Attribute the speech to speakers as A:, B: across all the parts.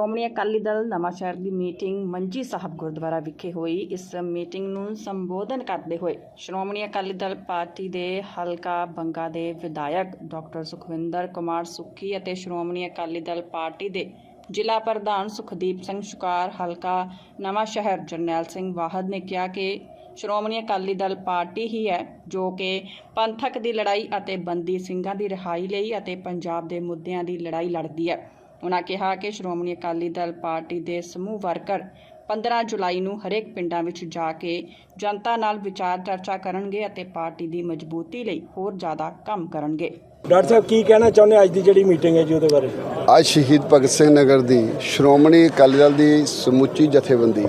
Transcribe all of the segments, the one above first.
A: ਸ਼੍ਰੋਮਣੀ ਅਕਾਲੀ ਦਲ ਨਵਾਂਸ਼ਹਿਰ ਦੀ ਮੀਟਿੰਗ ਮੰਜੀ ਸਾਹਿਬ ਗੁਰਦੁਆਰਾ ਵਿਖੇ ਹੋਈ। ਇਸ ਮੀਟਿੰਗ ਨੂੰ ਸੰਬੋਧਨ ਕਰਦੇ ਹੋਏ ਸ਼੍ਰੋਮਣੀ ਅਕਾਲੀ ਦਲ ਪਾਰਟੀ ਦੇ ਹਲਕਾ ਬੰਗਾ ਦੇ ਵਿਧਾਇਕ ਡਾਕਟਰ ਸੁਖਵਿੰਦਰ ਕੁਮਾਰ ਸੁੱਖੀ ਅਤੇ ਸ਼੍ਰੋਮਣੀ ਅਕਾਲੀ ਦਲ ਪਾਰਟੀ ਦੇ ਜ਼ਿਲ੍ਹਾ ਪ੍ਰਧਾਨ ਸੁਖਦੀਪ ਸਿੰਘ ਸ਼ੁਕਾਰ, ਹਲਕਾ ਨਵਾਂਸ਼ਹਿਰ ਜਰਨੈਲ ਸਿੰਘ ਵਾਹਦ ਨੇ ਕਿਹਾ ਕਿ ਸ਼੍ਰੋਮਣੀ ਅਕਾਲੀ ਦਲ ਪਾਰਟੀ ਹੀ ਹੈ ਜੋ ਕਿ ਪੰਥਕ ਦੀ ਲੜਾਈ ਅਤੇ ਬੰਦੀ ਸਿੰਘਾਂ ਦੀ ਰਿਹਾਈ ਲਈ ਅਤੇ ਪੰਜਾਬ ਦੇ ਮੁੱਦਿਆਂ ਦੀ ਲੜਾਈ ਲੜਦੀ ਹੈ। ਉਨ੍ਹਾਂ ਕਿਹਾ ਕਿ ਸ਼੍ਰੋਮਣੀ ਅਕਾਲੀ ਦਲ ਪਾਰਟੀ ਦੇ ਸਮੂਹ ਵਰਕਰ 15 ਜੁਲਾਈ ਨੂੰ ਹਰੇਕ ਪਿੰਡਾਂ ਵਿੱਚ ਜਾ ਕੇ ਜਨਤਾ ਨਾਲ ਵਿਚਾਰ ਚਰਚਾ ਕਰਨਗੇ ਅਤੇ ਪਾਰਟੀ ਦੀ ਮਜ਼ਬੂਤੀ ਲਈ ਹੋਰ ਜ਼ਿਆਦਾ ਕੰਮ ਕਰਨਗੇ।
B: ਡਾਕਟਰ ਸਾਹਿਬ ਕੀ ਕਹਿਣਾ ਚਾਹੁੰਦੇ ਅੱਜ ਦੀ ਜਿਹੜੀ ਮੀਟਿੰਗ ਹੈ ਜੀ ਉਹਦੇ ਬਾਰੇ?
C: ਅੱਜ ਸ਼ਹੀਦ ਭਗਤ ਸਿੰਘ ਨਗਰ ਦੀ ਸ਼੍ਰੋਮਣੀ ਅਕਾਲੀ ਦਲ ਦੀ ਸਮੁੱਚੀ ਜਥੇਬੰਦੀ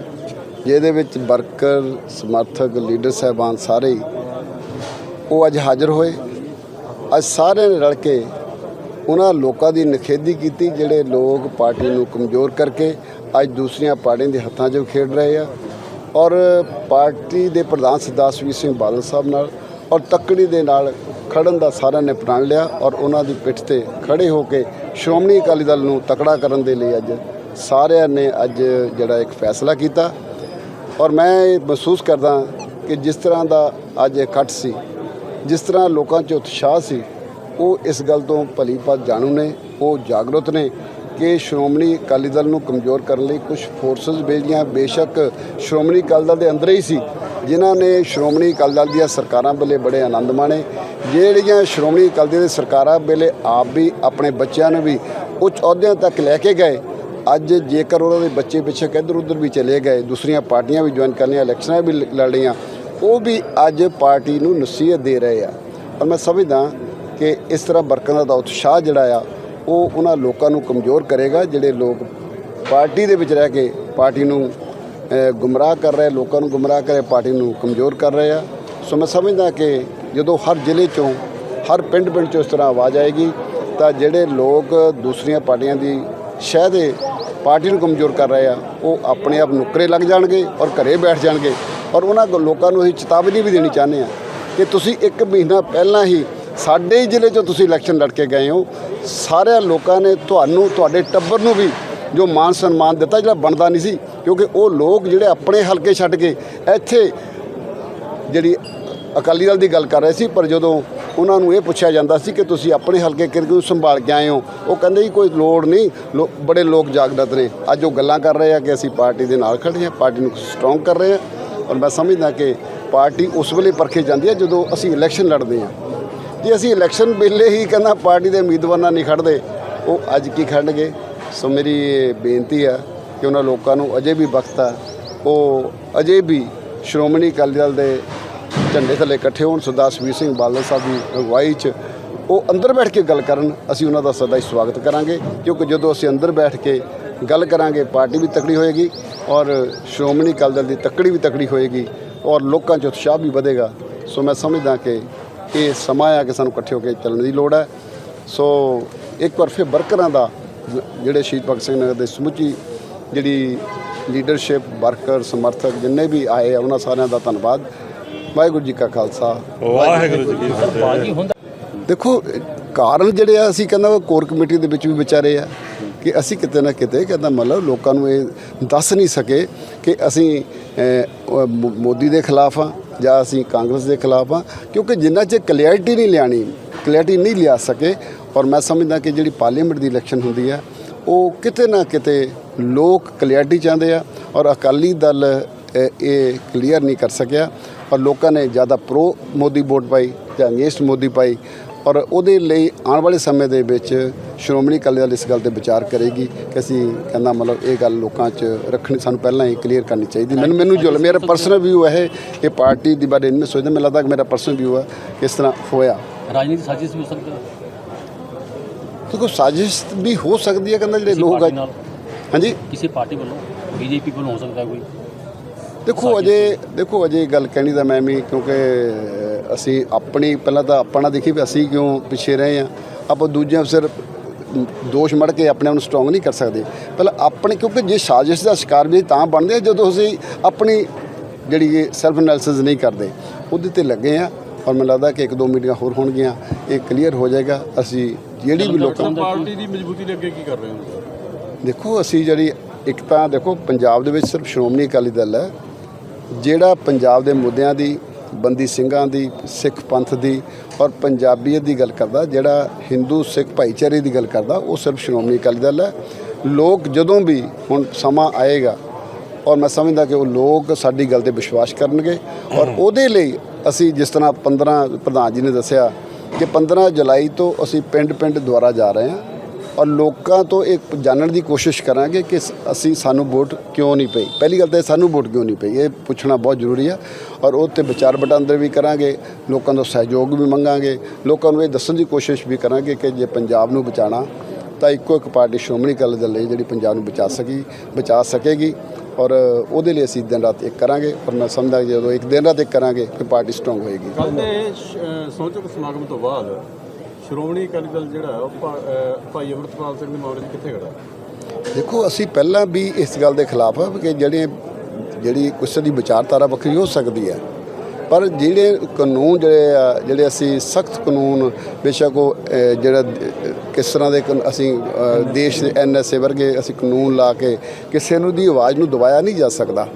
C: ਜਿਹਦੇ ਵਿੱਚ ਵਰਕਰ ਸਮਰਥਕ ਲੀਡਰ ਸਾਹਿਬਾਨ ਸਾਰੇ ਉਹ ਅੱਜ ਹਾਜ਼ਰ ਹੋਏ। ਅੱਜ ਸਾਰਿਆਂ ਨੇ ਰਲ ਕੇ ਉਹਨਾਂ ਲੋਕਾਂ ਦੀ ਨਿਖੇਧੀ ਕੀਤੀ, ਜਿਹੜੇ ਲੋਕ ਪਾਰਟੀ ਨੂੰ ਕਮਜ਼ੋਰ ਕਰਕੇ ਅੱਜ ਦੂਸਰੀਆਂ ਪਾਰਟੀਆਂ ਦੇ ਹੱਥਾਂ 'ਚ ਖੇਡ ਰਹੇ ਆ। ਔਰ ਪਾਰਟੀ ਦੇ ਪ੍ਰਧਾਨ ਸਰਦਾਰ ਸੁਖਬੀਰ ਸਿੰਘ ਬਾਦਲ ਸਾਹਿਬ ਨਾਲ ਔਰ ਤੱਕੜੀ ਦੇ ਨਾਲ ਖੜਨ ਦਾ ਸਾਰਿਆਂ ਨੇ ਪ੍ਰਣ ਲਿਆ ਔਰ ਉਹਨਾਂ ਦੀ ਪਿੱਠ ਤੇ ਖੜੇ ਹੋ ਕੇ ਸ਼੍ਰੋਮਣੀ ਅਕਾਲੀ ਦਲ ਨੂੰ ਤਕੜਾ ਕਰਨ ਦੇ ਲਈ ਅੱਜ ਸਾਰਿਆਂ ਨੇ ਅੱਜ ਜਿਹੜਾ ਇੱਕ ਫੈਸਲਾ ਕੀਤਾ। ਔਰ ਮੈਂ ਇਹ ਮਹਿਸੂਸ ਕਰਦਾ ਕਿ ਜਿਸ ਤਰ੍ਹਾਂ ਦਾ ਅੱਜ ਇਕੱਠ ਸੀ, ਜਿਸ ਤਰ੍ਹਾਂ ਲੋਕਾਂ 'ਚ ਉਤਸ਼ਾਹ ਸੀ ਉਹ ਇਸ ਗੱਲ ਤੋਂ ਭਲੀ ਭਾਤ ਜਾਣੂ ਨੇ, ਉਹ ਜਾਗਰੂਕ ਨੇ ਕਿ ਸ਼੍ਰੋਮਣੀ ਅਕਾਲੀ ਦਲ ਨੂੰ ਕਮਜ਼ੋਰ ਕਰਨ ਲਈ ਕੁਝ ਫੋਰਸਸ ਭੇਜੀਆਂ। ਬੇਸ਼ੱਕ ਸ਼੍ਰੋਮਣੀ ਅਕਾਲੀ ਦਲ ਦੇ ਅੰਦਰ ਹੀ ਸੀ, ਜਿਨ੍ਹਾਂ ਨੇ ਸ਼੍ਰੋਮਣੀ ਅਕਾਲੀ ਦਲ ਦੀਆਂ ਸਰਕਾਰਾਂ ਵੇਲੇ ਬੜੇ ਆਨੰਦ ਮਾਣੇ। ਜਿਹੜੀਆਂ ਸ਼੍ਰੋਮਣੀ ਅਕਾਲੀ ਦਲ ਦੀ ਸਰਕਾਰਾਂ ਵੇਲੇ ਆਪ ਵੀ, ਆਪਣੇ ਬੱਚਿਆਂ ਨੂੰ ਵੀ ਉੱਚ ਅਹੁਦਿਆਂ ਤੱਕ ਲੈ ਕੇ ਗਏ। ਅੱਜ ਜੇਕਰ ਉਹਨਾਂ ਦੇ ਬੱਚੇ ਪਿੱਛੇ ਕਿੱਧਰ ਉੱਧਰ ਵੀ ਚਲੇ ਗਏ, ਦੂਸਰੀਆਂ ਪਾਰਟੀਆਂ ਵੀ ਜੁਆਇਨ ਕਰਨੀਆਂ ਇਲੈਕਸ਼ਨਾਂ ਵੀ ਲੜ ਰਹੀਆਂ, ਉਹ ਵੀ ਅੱਜ ਪਾਰਟੀ ਨੂੰ ਨਸੀਹਤ ਦੇ ਰਹੇ ਆ। ਔਰ ਮੈਂ ਸਮਝਦਾ ਕਿ ਇਸ ਤਰ੍ਹਾਂ ਵਰਕਰਾਂ ਦਾ ਉਤਸ਼ਾਹ ਜਿਹੜਾ ਆ, ਉਹ ਉਹਨਾਂ ਲੋਕਾਂ ਨੂੰ ਕਮਜ਼ੋਰ ਕਰੇਗਾ, ਜਿਹੜੇ ਲੋਕ ਪਾਰਟੀ ਦੇ ਵਿੱਚ ਰਹਿ ਕੇ ਪਾਰਟੀ ਨੂੰ ਗੁੰਮਰਾਹ ਕਰ ਰਹੇ, ਲੋਕਾਂ ਨੂੰ ਗੁੰਮਰਾਹ ਕਰੇ ਪਾਰਟੀ ਨੂੰ ਕਮਜ਼ੋਰ ਕਰ ਰਹੇ ਆ। ਸੋ ਮੈਂ ਸਮਝਦਾ ਕਿ ਜਦੋਂ ਹਰ ਜ਼ਿਲ੍ਹੇ ਚੋਂ, ਹਰ ਪਿੰਡ ਪਿੰਡ ਚੋਂ ਇਸ ਤਰ੍ਹਾਂ ਆਵਾਜ਼ ਆਏਗੀ, ਤਾਂ ਜਿਹੜੇ ਲੋਕ ਦੂਸਰੀਆਂ ਪਾਰਟੀਆਂ ਦੀ ਸ਼ਹਿ ਦੇ ਪਾਰਟੀ ਨੂੰ ਕਮਜ਼ੋਰ ਕਰ ਰਹੇ ਆ, ਉਹ ਆਪਣੇ ਆਪ ਨੁਕਰੇ ਲੱਗ ਜਾਣਗੇ ਔਰ ਘਰੇ ਬੈਠ ਜਾਣਗੇ। ਔਰ ਉਹਨਾਂ ਕੋ ਲੋਕਾਂ ਨੂੰ ਅਸੀਂ ਚੇਤਾਵਨੀ ਵੀ ਦੇਣੀ ਚਾਹੁੰਦੇ ਆ ਕਿ ਤੁਸੀਂ ਇੱਕ ਮਹੀਨਾ ਪਹਿਲਾਂ ਹੀ ਸਾਡੇ ਹੀ ਜ਼ਿਲ੍ਹੇ 'ਚੋਂ ਤੁਸੀਂ ਇਲੈਕਸ਼ਨ ਲੜ ਕੇ ਗਏ ਹੋ, ਸਾਰਿਆਂ ਲੋਕਾਂ ਨੇ ਤੁਹਾਨੂੰ, ਤੁਹਾਡੇ ਟੱਬਰ ਨੂੰ ਵੀ ਜੋ ਮਾਨ ਸਨਮਾਨ ਦਿੱਤਾ ਜਿਹੜਾ ਬਣਦਾ ਨਹੀਂ ਸੀ, ਕਿਉਂਕਿ ਉਹ ਲੋਕ ਜਿਹੜੇ ਆਪਣੇ ਹਲਕੇ ਛੱਡ ਕੇ ਇੱਥੇ ਜਿਹੜੀ ਅਕਾਲੀ ਦਲ ਦੀ ਗੱਲ ਕਰ ਰਹੇ ਸੀ, ਪਰ ਜਦੋਂ ਉਹਨਾਂ ਨੂੰ ਇਹ ਪੁੱਛਿਆ ਜਾਂਦਾ ਸੀ ਕਿ ਤੁਸੀਂ ਆਪਣੇ ਹਲਕੇ ਕਿਹਨੂੰ ਸੰਭਾਲ ਕੇ ਆਏ ਹੋ, ਉਹ ਕਹਿੰਦੇ ਜੀ ਕੋਈ ਲੋੜ ਨਹੀਂ, ਲੋ- ਬੜੇ ਲੋਕ ਜਾਗਰਤ ਨੇ। ਅੱਜ ਉਹ ਗੱਲਾਂ ਕਰ ਰਹੇ ਆ ਕਿ ਅਸੀਂ ਪਾਰਟੀ ਦੇ ਨਾਲ ਖੜੇ ਹਾਂ, ਪਾਰਟੀ ਨੂੰ ਸਟਰੋਂਗ ਕਰ ਰਹੇ ਹਾਂ, ਔਰ ਮੈਂ ਸਮਝਦਾ ਕਿ ਪਾਰਟੀ ਉਸ ਵੇਲੇ ਪਰਖੇ ਜਾਂਦੀ ਹੈ ਜਦੋਂ ਅਸੀਂ ਇਲੈਕਸ਼ਨ ਲੜਦੇ ਹਾਂ। ਜੇ ਅਸੀਂ ਇਲੈਕਸ਼ਨ ਵੇਲੇ ਹੀ ਕਹਿੰਦਾ ਪਾਰਟੀ ਦੇ ਉਮੀਦਵਾਰ ਨਾਲ ਨਹੀਂ ਖੜਦੇ ਉਹ ਅੱਜ ਕੀ ਖੜਨਗੇ ਸੋ ਮੇਰੀ ਇਹ ਬੇਨਤੀ ਆ ਕਿ ਉਹਨਾਂ ਲੋਕਾਂ ਨੂੰ ਅਜੇ ਵੀ ਵਕਤ ਆ, ਉਹ ਅਜੇ ਵੀ ਸ਼੍ਰੋਮਣੀ ਅਕਾਲੀ ਦਲ ਦੇ ਝੰਡੇ ਥੱਲੇ ਇਕੱਠੇ ਹੋਣ ਸਰਦਾਰ ਸੁਖਬੀਰ ਸਿੰਘ ਬਾਦਲ ਸਾਹਿਬ ਦੀ ਅਗਵਾਈ 'ਚ ਉਹ ਅੰਦਰ ਬੈਠ ਕੇ ਗੱਲ ਕਰਨ, ਅਸੀਂ ਉਹਨਾਂ ਦਾ ਸਦਾ ਹੀ ਸਵਾਗਤ ਕਰਾਂਗੇ, ਕਿਉਂਕਿ ਜਦੋਂ ਅਸੀਂ ਅੰਦਰ ਬੈਠ ਕੇ ਗੱਲ ਕਰਾਂਗੇ, ਪਾਰਟੀ ਵੀ ਤਕੜੀ ਹੋਏਗੀ ਔਰ ਸ਼੍ਰੋਮਣੀ ਅਕਾਲੀ ਦਲ ਦੀ ਤਕੜੀ ਵੀ ਤਕੜੀ ਹੋਏਗੀ ਔਰ ਲੋਕਾਂ 'ਚ ਉਤਸ਼ਾਹ ਵੀ ਵਧੇਗਾ। ਸੋ ਮੈਂ ਸਮਝਦਾ ਕਿ ਇਹ ਸਮਾਂ ਆ ਕਿ ਸਾਨੂੰ ਇਕੱਠੇ ਹੋ ਕੇ ਚੱਲਣ ਦੀ ਲੋੜ ਹੈ। ਸੋ ਇੱਕ ਵਾਰ ਫਿਰ ਵਰਕਰਾਂ ਦਾ ਜਿਹੜੇ ਸ਼ਹੀਦ ਭਗਤ ਸਿੰਘ ਨਗਰ ਦੇ ਸਮੁੱਚੀ ਜਿਹੜੀ ਲੀਡਰਸ਼ਿਪ ਵਰਕਰ ਸਮਰਥਕ ਜਿੰਨੇ ਵੀ ਆਏ ਆ ਉਹਨਾਂ ਸਾਰਿਆਂ ਦਾ ਧੰਨਵਾਦ। ਵਾਹਿਗੁਰੂ ਜੀ ਕਾ ਖਾਲਸਾ।
D: ਵਾਹਿਗੁਰੂ ਜੀ ਕੀ ਫਤਿਹ।
C: ਦੇਖੋ ਕਾਰਨ ਜਿਹੜੇ ਆ ਅਸੀਂ ਕਹਿੰਦਾ ਕੋਰ ਕਮੇਟੀ ਦੇ ਵਿੱਚ ਵੀ ਵਿਚਾਰੇ ਆ ਕਿ ਅਸੀਂ ਕਿਤੇ ਨਾ ਕਿਤੇ ਕਹਿੰਦਾ ਮਤਲਬ ਲੋਕਾਂ ਨੂੰ ਇਹ ਦੱਸ ਨਹੀਂ ਸਕੇ ਕਿ ਅਸੀਂ ਮੋਦੀ ਦੇ ਖਿਲਾਫ ਆ। ਜਾਂ ਅਸੀਂ ਕਾਂਗਰਸ ਦੇ ਖਿਲਾਫ ਆ ਕਿਉਂਕਿ ਜਿੰਨਾ ਚਿਰ ਕਲੈਰਿਟੀ ਨਹੀਂ ਲਿਆਣੀ, ਕਲੈਰਿਟੀ ਨਹੀਂ ਲਿਆ ਸਕੇ, ਔਰ ਮੈਂ ਸਮਝਦਾ ਕਿ ਜਿਹੜੀ ਪਾਰਲੀਮੈਂਟ ਦੀ ਇਲੈਕਸ਼ਨ ਹੁੰਦੀ ਆ ਉਹ ਕਿਤੇ ਨਾ ਕਿਤੇ ਲੋਕ ਕਲੈਰਿਟੀ ਚਾਹੁੰਦੇ ਆ, ਔਰ ਅਕਾਲੀ ਦਲ ਇਹ ਕਲੀਅਰ ਨਹੀਂ ਕਰ ਸਕਿਆ, ਔਰ ਲੋਕਾਂ ਨੇ ਜ਼ਿਆਦਾ ਪ੍ਰੋ ਮੋਦੀ ਵੋਟ ਪਾਈ ਜਾਂ ਅਗੇਂਸਟ ਮੋਦੀ ਪਾਈ ਔਰ ਉਹਦੇ ਲਈ ਆਉਣ ਵਾਲੇ ਸਮੇਂ ਦੇ ਵਿੱਚ ਸ਼੍ਰੋਮਣੀ ਅਕਾਲੀ ਦਲ ਇਸ ਗੱਲ ਤੇ ਵਿਚਾਰ ਕਰੇਗੀ ਕਿ ਅਸੀਂ ਕਹਿੰਦਾ ਮਤਲਬ ਇਹ ਗੱਲ ਲੋਕਾਂ 'ਚ ਰੱਖਣੀ ਸਾਨੂੰ ਪਹਿਲਾਂ ਹੀ ਕਲੀਅਰ ਕਰਨੀ ਚਾਹੀਦੀ। ਮੈਨੂੰ ਮੈਨੂੰ ਜੋ ਮੇਰਾ ਪਰਸਨਲ ਵਿਊ ਹੈ ਇਹ ਪਾਰਟੀ ਦੀ ਬਾਰੇ ਨਹੀਂ ਸੋਚਦਾ ਮੈਨੂੰ ਲੱਗਦਾ ਕਿ ਮੇਰਾ ਪਰਸਨਲ ਵਿਊ ਹੈ ਕਿ ਇਸ ਤਰ੍ਹਾਂ ਹੋਇਆ।
D: ਰਾਜਨੀਤੀ ਸਾਜ਼ਿਸ਼ ਵੀ ਹੋ ਸਕਦੀ ਹੈ।
C: ਦੇਖੋ ਸਾਜ਼ਿਸ਼ ਵੀ ਹੋ ਸਕਦੀ ਹੈ ਕਹਿੰਦਾ ਜਿਹੜੇ
D: ਕਿਸੇ
C: ਲੋਕ ਹਾਂਜੀ?
D: ਕਿਸੇ ਪਾਰਟੀ ਵੱਲੋਂ? ਬੀਜੇਪੀ ਵੱਲੋਂ ਹੋ ਸਕਦਾ ਕੋਈ?
C: ਦੇਖੋ ਅਜੇ ਦੇਖੋ ਅਜੇ ਗੱਲ ਕਹਿਣੀ ਤਾਂ ਮੈਂ ਵੀ ਕਿਉਂਕਿ ਅਸੀਂ ਆਪਣੀ ਪਹਿਲਾਂ ਤਾਂ ਆਪਣਾ ਦੇਖੀ ਵੀ ਅਸੀਂ ਕਿਉਂ ਪਿੱਛੇ ਰਹੇ ਆ ਆਪਾਂ ਦੂਜਿਆਂ ਸਿਰ ਦੋਸ਼ ਮੜ ਕੇ ਆਪਣੇ ਆਪ ਨੂੰ ਸਟਰੋਂਗ ਨਹੀਂ ਕਰ ਸਕਦੇ। ਪਹਿਲਾਂ ਆਪਣੇ ਕਿਉਂਕਿ ਜੇ ਸਾਜ਼ਿਸ਼ ਦਾ ਸ਼ਿਕਾਰ ਵੀ ਤਾਂ ਬਣਦੇ ਜਦੋਂ ਅਸੀਂ ਆਪਣੀ ਜਿਹੜੀ ਸੈਲਫ ਐਨਾਲਿਸਿਸ ਨਹੀਂ ਕਰਦੇ ਉਹਦੇ ਤੇ ਲੱਗੇ ਆ ਔਰ ਮੈਨੂੰ ਲੱਗਦਾ ਕਿ ਇੱਕ ਦੋ ਮੀਟਿੰਗਾਂ ਹੋਰ ਹੋਣਗੀਆਂ ਇਹ ਕਲੀਅਰ ਹੋ ਜਾਏਗਾ। ਅਸੀਂ ਜਿਹੜੀ ਵੀ ਲੋਕਾਂ
D: ਦਾ
E: ਪਾਰਟੀ ਦੀ ਮਜ਼ਬੂਤੀ ਅੱਗੇ ਕੀ ਕਰ ਰਹੇ ਹੋ?
C: ਦੇਖੋ ਅਸੀਂ ਜਿਹੜੀ ਇੱਕ ਤਾਂ ਦੇਖੋ ਪੰਜਾਬ ਦੇ ਵਿੱਚ ਸਿਰਫ ਸ਼੍ਰੋਮਣੀ ਅਕਾਲੀ ਦਲ ਹੈ। ਜਿਹੜਾ ਪੰਜਾਬ ਦੇ ਮੁੱਦਿਆਂ ਦੀ ਬੰਦੀ ਸਿੰਘਾਂ ਦੀ ਸਿੱਖ ਪੰਥ ਦੀ ਔਰ ਪੰਜਾਬੀਅਤ ਦੀ ਗੱਲ ਕਰਦਾ ਜਿਹੜਾ ਹਿੰਦੂ ਸਿੱਖ ਭਾਈਚਾਰੇ ਦੀ ਗੱਲ ਕਰਦਾ ਉਹ ਸਿਰਫ ਸ਼੍ਰੋਮਣੀ ਅਕਾਲੀ ਦਲ ਹੈ। ਲੋਕ ਜਦੋਂ ਵੀ ਹੁਣ ਸਮਾਂ ਆਏਗਾ ਔਰ ਮੈਂ ਸਮਝਦਾ ਕਿ ਉਹ ਲੋਕ ਸਾਡੀ ਗੱਲ ਤੇ ਵਿਸ਼ਵਾਸ ਕਰਨਗੇ ਔਰ ਉਹਦੇ ਲਈ ਅਸੀਂ ਜਿਸ ਤਰ੍ਹਾਂ 15 ਪ੍ਰਧਾਨ ਜੀ ਨੇ ਦੱਸਿਆ ਕਿ 15 ਜੁਲਾਈ ਤੋਂ ਅਸੀਂ ਪਿੰਡ-ਪਿੰਡ ਦੁਆਰਾ ਜਾ ਰਹੇ ਹਾਂ। ਔਰ ਲੋਕਾਂ ਤੋਂ ਇਹ ਜਾਣਨ ਦੀ ਕੋਸ਼ਿਸ਼ ਕਰਾਂਗੇ ਕਿ ਅਸੀਂ ਸਾਨੂੰ ਵੋਟ ਕਿਉਂ ਨਹੀਂ ਪਈ। ਪਹਿਲੀ ਗੱਲ ਤਾਂ ਇਹ ਸਾਨੂੰ ਵੋਟ ਕਿਉਂ ਨਹੀਂ ਪਈ। ਇਹ ਪੁੱਛਣਾ ਬਹੁਤ ਜ਼ਰੂਰੀ ਆ ਔਰ ਉਹ ਤੇ ਵਿਚਾਰ ਵਟਾਂਦਰ ਵੀ ਕਰਾਂਗੇ, ਲੋਕਾਂ ਦਾ ਸਹਿਯੋਗ ਵੀ ਮੰਗਾਂਗੇ, ਲੋਕਾਂ ਨੂੰ ਇਹ ਦੱਸਣ ਦੀ ਕੋਸ਼ਿਸ਼ ਵੀ ਕਰਾਂਗੇ ਕਿ ਜੇ ਪੰਜਾਬ ਨੂੰ ਬਚਾਉਣਾ, ਤਾਂ ਇੱਕੋ ਇੱਕ ਪਾਰਟੀ ਸ਼੍ਰੋਮਣੀ ਅਕਾਲੀ ਦਲ ਹੈ ਜਿਹੜੀ ਪੰਜਾਬ ਨੂੰ ਬਚਾ ਸਕੀ, ਬਚਾ ਸਕੇਗੀ ਔਰ ਉਹਦੇ ਲਈ ਅਸੀਂ ਦਿਨ ਰਾਤ ਇੱਕ ਕਰਾਂਗੇ ਔਰ ਮੈਂ ਸਮਝਦਾ ਜਦੋਂ ਇੱਕ ਦਿਨ ਰਾਤ ਇੱਕ ਕਰਾਂਗੇ, ਫਿਰ ਪਾਰਟੀ ਸਟਰੋਂਗ ਹੋਏਗੀ।
E: ਕੱਲ ਦੇ ਸ਼- ਸਮਾਗਮ ਤੋਂ ਬਾਅਦ ਸ਼੍ਰੋਮਣੀ ਅਕਾਲੀ ਦਲ ਜਿਹੜਾ ਉਹ ਭਾਈ ਅਮਰਤਪਾਲ ਸਿੰਘ ਦੇ ਮਾਮਲੇ 'ਚ ਕਿੱਥੇ ਖੜਾ?
C: ਦੇਖੋ, ਅਸੀਂ ਪਹਿਲਾਂ ਵੀ ਇਸ ਗੱਲ ਦੇ ਖਿਲਾਫ ਆ ਕਿ ਜਿਹੜੇ ਜਿਹੜੀ ਕਿਸੇ ਦੀ ਵਿਚਾਰਧਾਰਾ ਵੱਖਰੀ ਹੋ ਸਕਦੀ ਹੈ। ਪਰ ਜਿਹੜੇ ਕਾਨੂੰਨ ਜਿਹੜੇ ਆ, ਜਿਹੜੇ ਅਸੀਂ ਸਖਤ ਕਾਨੂੰਨ ਬੇਸ਼ੱਕ ਉਹ ਜਿਹੜਾ ਕਿਸ ਤਰ੍ਹਾਂ ਦੇ ਕਾਨ- ਅਸੀਂ ਦੇਸ਼ ਦੇ ਐਨਐਸਏ ਵਰਗੇ ਅਸੀਂ ਕਾਨੂੰਨ ਲਾ ਕੇ ਕਿਸੇ ਨੂੰ ਦੀ ਆਵਾਜ਼ ਨੂੰ ਦਬਾਇਆ ਨਹੀਂ ਜਾ ਸਕਦਾ।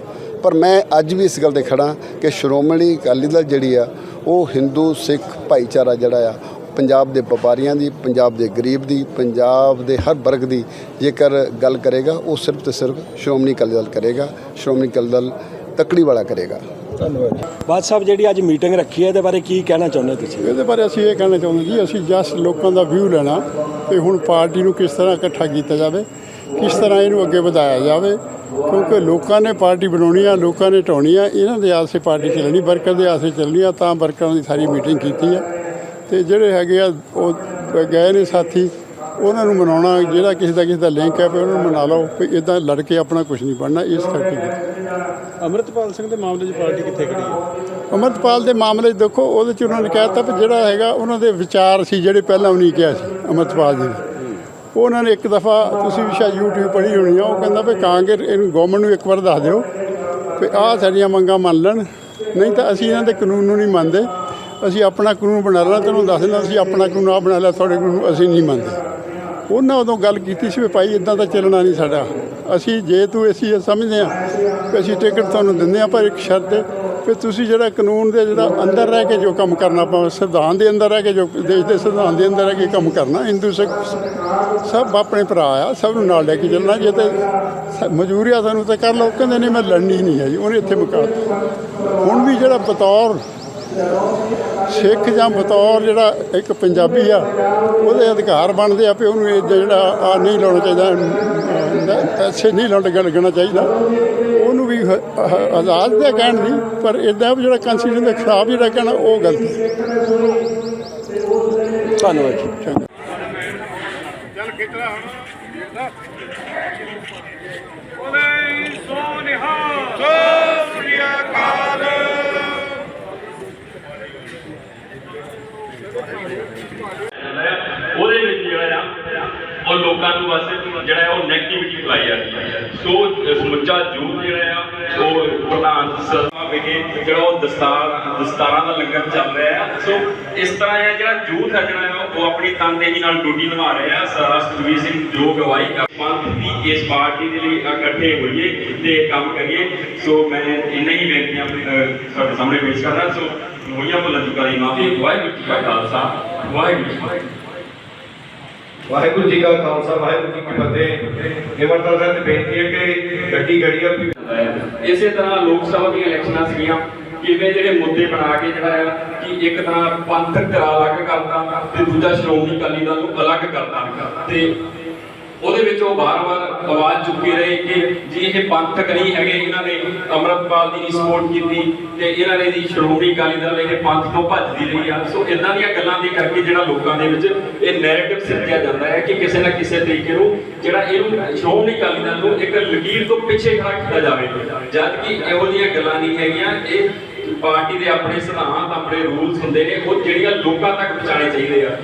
C: ਪਰ ਮੈਂ ਅੱਜ ਵੀ ਇਸ ਗੱਲ ਤੇ ਖੜਾ ਕਿ ਸ਼੍ਰੋਮਣੀ ਅਕਾਲੀ ਦਲ ਜਿਹੜੀ ਆ, ਉਹ ਹਿੰਦੂ ਸਿੱਖ ਭਾਈਚਾਰਾ ਜਿਹੜਾ ਆ ਪੰਜਾਬ ਦੇ ਵਪਾਰੀਆਂ ਦੀ ਪੰਜਾਬ ਦੇ ਗਰੀਬ ਦੀ ਪੰਜਾਬ ਦੇ ਹਰ ਵਰਗ ਦੀ ਜੇਕਰ ਗੱਲ ਕਰੇਗਾ ਉਹ ਸਿਰਫ ਤੇ ਸਿਰਫ ਸ਼੍ਰੋਮਣੀ ਅਕਾਲੀ ਦਲ ਕਰੇਗਾ ਸ਼੍ਰੋਮਣੀ ਅਕਾਲੀ ਦਲ ਤਕੜੀ ਵਾਲਾ ਕਰੇਗਾ।
B: ਧੰਨਵਾਦ ਬਾਦ ਸਾਹਿਬ ਜਿਹੜੀ ਅੱਜ ਮੀਟਿੰਗ ਰੱਖੀ ਹੈ ਇਹਦੇ ਬਾਰੇ ਕੀ ਕਹਿਣਾ ਚਾਹੁੰਦੇ ਤੁਸੀਂ?
F: ਇਹਦੇ ਬਾਰੇ ਅਸੀਂ ਇਹ ਕਹਿਣਾ ਚਾਹੁੰਦੇ ਜੀ ਅਸੀਂ ਜਸਟ ਲੋਕਾਂ ਦਾ ਵਿਊ ਲੈਣਾ ਤੇ ਹੁਣ ਪਾਰਟੀ ਨੂੰ ਕਿਸ ਤਰ੍ਹਾਂ ਇਕੱਠਾ ਕੀਤਾ ਜਾਵੇ ਕਿਸ ਤਰ੍ਹਾਂ ਇਹਨੂੰ ਅੱਗੇ ਵਧਾਇਆ ਜਾਵੇ ਕਿਉਂਕਿ ਲੋਕਾਂ ਨੇ ਪਾਰਟੀ ਬਣਾਉਣੀ ਆ ਲੋਕਾਂ ਨੇ ਢਾਉਣੀ ਆ ਇਹਨਾਂ ਦੇ ਆਸੇ ਪਾਰਟੀ ਚੱਲਣੀ ਵਰਕਰ ਦੇ ਆਸੇ ਚੱਲਣੀ ਆ ਤਾਂ ਵਰਕਰਾਂ ਦੀ ਸਾਰੀ ਮੀਟਿੰਗ ਕੀਤੀ ਆ। ਤੇ ਜਿਹੜੇ ਹੈਗੇ ਆ ਉਹ ਗਏ ਨੇ ਸਾਥੀ ਉਹਨਾਂ ਨੂੰ ਮਨਾਉਣਾ ਜਿਹੜਾ ਕਿਸੇ ਦਾ ਕਿਸੇ ਦਾ ਲਿੰਕ ਹੈ ਵੀ ਉਹਨਾਂ ਨੂੰ ਮਨਾ ਲਓ ਵੀ ਇਦਾਂ ਲੜ ਕੇ ਆਪਣਾ ਕੁਝ ਨਹੀਂ ਬਣਨਾ ਇਸ ਕਰਕੇ
E: ਅਮਰਤਪਾਲ ਸਿੰਘ ਦੇ ਮਾਮਲੇ 'ਚ ਪਾਰਟੀ ਕਿੱਥੇ ਖੜੀ ਹੈ?
F: ਅਮਰਤਪਾਲ ਦੇ ਮਾਮਲੇ 'ਚ ਦੇਖੋ ਉਹਦੇ 'ਚ ਉਹਨਾਂ ਨੇ ਕਹਿ ਦਿੱਤਾ ਵੀ ਜਿਹੜਾ ਹੈਗਾ ਉਹਨਾਂ ਦੇ ਵਿਚਾਰ ਸੀ ਜਿਹੜੇ ਪਹਿਲਾਂ ਉਹ ਨਹੀਂ ਕਿਹਾ ਸੀ ਅਮਰਤਪਾਲ ਜੀ ਨੇ ਉਹ ਉਹਨਾਂ ਨੇ ਇੱਕ ਦਫਾ ਤੁਸੀਂ ਵੀ ਸ਼ਾਇਦ YouTube ਪੜ੍ਹੀ ਹੋਣੀ ਆ ਉਹ ਕਹਿੰਦਾ ਵੀ ਕਾਂਗਰਸ ਇਹਨੂੰ ਗਵਰਨਮੈਂਟ ਨੂੰ ਇੱਕ ਵਾਰ ਦੱਸ ਦਿਓ ਵੀ ਆਹ ਸਾਡੀਆਂ ਮੰਗਾਂ ਮੰਨ ਲੈਣ ਨਹੀਂ ਤਾਂ ਅਸੀਂ ਇਹਨਾਂ ਦੇ ਕਾਨੂੰਨ ਨੂੰ ਨਹੀਂ ਮੰਨਦੇ। ਅਸੀਂ ਆਪਣਾ ਕਾਨੂੰਨ ਬਣਾ ਲੈਣਾ ਤੁਹਾਨੂੰ ਦੱਸ ਦਿੰਦਾ ਅਸੀਂ ਆਪਣਾ ਕਾਨੂੰਨ ਆ ਬਣਾ ਲਿਆ, ਤੁਹਾਡੇ ਕਾਨੂੰਨ ਅਸੀਂ ਨਹੀਂ ਮੰਨਦੇ। ਉਹਨਾਂ ਉਦੋਂ ਗੱਲ ਕੀਤੀ ਸੀ ਵੀ ਭਾਈ ਇਦਾਂ ਤਾਂ ਚੱਲਣਾ ਨਹੀਂ ਸਾਡਾ। ਅਸੀਂ ਜੇ ਤੂੰ ਅਸੀਂ ਇਹ ਸਮਝਦੇ ਆ ਕਿ ਅਸੀਂ ਟਿਕਟ ਤੁਹਾਨੂੰ ਦਿੰਦੇ ਆ ਪਰ ਇੱਕ ਸ਼ਰਤ ਹੈ ਕਿ ਤੁਸੀਂ ਜਿਹੜਾ ਕਾਨੂੰਨ ਦੇ ਜਿਹੜਾ ਅੰਦਰ ਰਹਿ ਕੇ ਜੋ ਕੰਮ ਕਰਨਾ, ਆਪਾਂ ਸੰਵਿਧਾਨ ਦੇ ਅੰਦਰ ਰਹਿ ਕੇ ਜੋ ਦੇਸ਼ ਦੇ ਸੰਵਿਧਾਨ ਦੇ ਅੰਦਰ ਰਹਿ ਕੇ ਕੰਮ ਕਰਨਾ, ਹਿੰਦੂ, ਸਿੱਖ, ਸਭ ਆਪਣੇ ਭਰਾ ਆ, ਸਭ ਨੂੰ ਨਾਲ ਲੈ ਕੇ ਚੱਲਣਾ, ਜੇ ਤੇ ਸ- ਮਜ਼ਬੂਰੀ ਆ ਸਾਨੂੰ ਤਾਂ ਕਰ ਲਓ, ਕਹਿੰਦੇ ਨਹੀਂ ਮੈਂ ਲੜਨੀ ਨਹੀਂ ਹੈ ਜੀ ਉਹਨੇ ਇੱਥੇ ਮੁਕਾ ਦਿੱਤਾ। ਹੁਣ ਵੀ ਜਿਹੜਾ ਬਤੌਰ ਸਿੱਖ ਜਾਂ ਬਤੌਰ ਜਿਹੜਾ ਇੱਕ ਪੰਜਾਬੀ ਆ ਉਹਦੇ ਅਧਿਕਾਰ ਬਣਦੇ ਆ ਵੀ ਉਹਨੂੰ ਇਹ ਜਿਹੜਾ ਆ ਨਹੀਂ ਲਾਉਣਾ ਚਾਹੀਦਾ ਅਹ, ਐਸੇ ਨਹੀਂ ਲਾਉਣਾ ਲੱਗਣਾ ਚਾਹੀਦਾ। ਉਹਨੂੰ ਵੀ ਆਜ਼ਾਦ ਦੇ ਕਹਿਣ ਦੀ ਪਰ ਇਦਾਂ ਵੀ ਜਿਹੜਾ ਕਨਸਟੀਟਿਊਸ਼ਨ ਦੇ ਖਿਲਾਫ ਜਿਹੜਾ ਕਹਿਣਾ ਉਹ ਗਲਤ ਹੈ।
B: ਧੰਨਵਾਦ ਜੀ
F: ਚੰਗਾ।
G: ਉਹਦੇ ਵਿੱਚ ਜਿਹੜਾ ਆ ਲੋਕਾਂ ਨੂੰ ਬਸ ਜਿਹੜਾ ਉਹ ਨੈਗੇਟਿਵਿਟੀ ਫਲਾਈ ਜਾਂਦੀ ਹੈ। ਸੋ ਸਮੁੱਚਾ ਜੂਥ ਜਿਹੜਾ ਆ ਉਹ ਪ੍ਰਧਾਨ ਸਰਮਾ ਵਿਖੇ ਜਿਹੜਾ ਉਹ ਦਸਤਾਰ ਦਸਤਾਰਾਂ ਦਾ ਲੰਗਰ ਚੱਲ ਰਿਹਾ ਆ ਸੋ ਇਸ ਤਰ੍ਹਾਂ ਹੈ ਜਿਹੜਾ ਜੂਥ ਹੈ ਜਿਹੜਾ ਉਹ ਆਪਣੀ ਤਨਦੇਹੀ ਨਾਲ ਡਿਊਟੀ ਨਿਭਾ ਰਿਹਾ ਆ ਸਰਦਾਰ ਸੁਖਬੀਰ ਸਿੰਘ ਜੋ ਗਵਾਹੀ ਪੰਥ ਦੀ ਇਸ ਪਾਰਟੀ ਦੇ ਲਈ ਇਕੱਠੇ ਹੋਈਏ ਤੇ ਕੰਮ ਕਰੀਏ। ਸੋ ਮੈਂ ਇੰਨਾ ਹੀ ਬੇਨਤੀਆਂ ਆਪਣੀ, ਤੁਹਾਡੇ ਸਾਹਮਣੇ ਪੇਸ਼ ਕਰਦਾ। ਸੋ ਹੋਈਆਂ ਭੁੱਲਾਂ ਚੁੱਕਾਂ ਦੀ ਮਾਫੀ। ਵਾਹਿਗੁਰੂ ਜੀ ਕਾ ਖਾਲਸਾ। ਵਾਹਿਗੁਰੂ
H: ਵਾਹਿਗੁਰੂ ਜੀ ਕਾ ਖਾਲਸਾ, ਵਾਹਿਗੁਰੂ ਜੀ ਕੀ ਫਤਿਹ। ਨਿਮਰਤਾ ਸਾਹਿਬ ਬੇਨਤੀ ਹੈ ਕਿ ਗੱਡੀ ਗੜੀ ਆ
G: ਇਸੇ ਤਰ੍ਹਾਂ ਲੋਕ ਸਭਾ ਦੀਆਂ ਇਲੈਕਸ਼ਨਾਂ ਸੀਗੀਆਂ ਕਿਵੇਂ ਜਿਹੜੇ ਮੁੱਦੇ ਬਣਾ ਕੇ ਜਿਹੜਾ ਆ, ਕਿ ਇੱਕ ਤਾਂ ਪੰਥਕ ਧੜਾ ਅਲੱਗ ਕਰਦਾ ਤੇ ਦੂਜਾ ਸ਼੍ਰੋਮਣੀ ਅਕਾਲੀ ਦਲ ਨੂੰ ਅਲੱਗ ਕਰਦਾ। ਤੇ ਉਹਦੇ ਵਿੱਚ ਉਹ ਵਾਰ-ਵਾਰ ਆਵਾਜ਼ ਚੁੱਕੀ ਰਹੇ ਕਿ ਜੀ ਇਹ ਪੰਥਕ ਨਹੀਂ ਹੈਗੇ, ਇਹਨਾਂ ਨੇ ਅੰਮ੍ਰਿਤਪਾਲ ਦੀ ਸਪੋਰਟ ਕੀਤੀ ਤੇ ਇਹਨਾਂ ਨੇ ਜੀ ਸ਼੍ਰੋਮਣੀ ਅਕਾਲੀ ਦਲ ਇਹ ਪੰਥ ਤੋਂ ਭੱਜਦੀ ਰਹੀ ਆ। ਸੋ ਇਦਾਂ ਦੀਆਂ ਗੱਲਾਂ ਦੇ ਕਰਕੇ ਜਿਹੜਾ ਲੋਕਾਂ ਦੇ ਵਿੱਚ ਇਹ ਨੈਰੇਟਿਵ ਸਿਰਜਿਆ ਜਾਂਦਾ ਹੈ ਕਿ ਕਿਸੇ ਨਾ ਕਿਸੇ ਤਰੀਕੇ ਨੂੰ ਜਿਹੜਾ ਇਹਨੂੰ ਸ਼੍ਰੋਮਣੀ ਅਕਾਲੀ ਦਲ ਨੂੰ ਇੱਕ ਲਕੀਰ ਤੋਂ ਪਿੱਛੇ ਖੜਾ ਕੀਤਾ ਜਾਵੇ। ਜਦ ਕਿ ਇਹੋ ਜਿਹੀਆਂ ਗੱਲਾਂ ਨਹੀਂ ਹੈਗੀਆਂ, ਇਹ ਪਾਰਟੀ ਦੇ ਆਪਣੇ ਸਿਧਾਂਤ, ਆਪਣੇ ਰੂਲਸ ਹੁੰਦੇ ਨੇ, ਉਹ ਜਿਹੜੀਆਂ ਲੋਕਾਂ ਤੱਕ ਪਹੁੰਚਾਣੇ ਚਾਹੀਦੇ ਆ।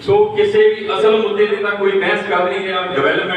G: ਸੋ ਕਿਸੇ ਵੀ ਅਸਲ ਮੁੱਦੇ ਦੀ ਤਾਂ ਕੋਈ ਬਹਿਸ ਕਰ ਨਹੀਂ ਰਿਹਾ ਡਿਵੈਲਪਮੈਂਟ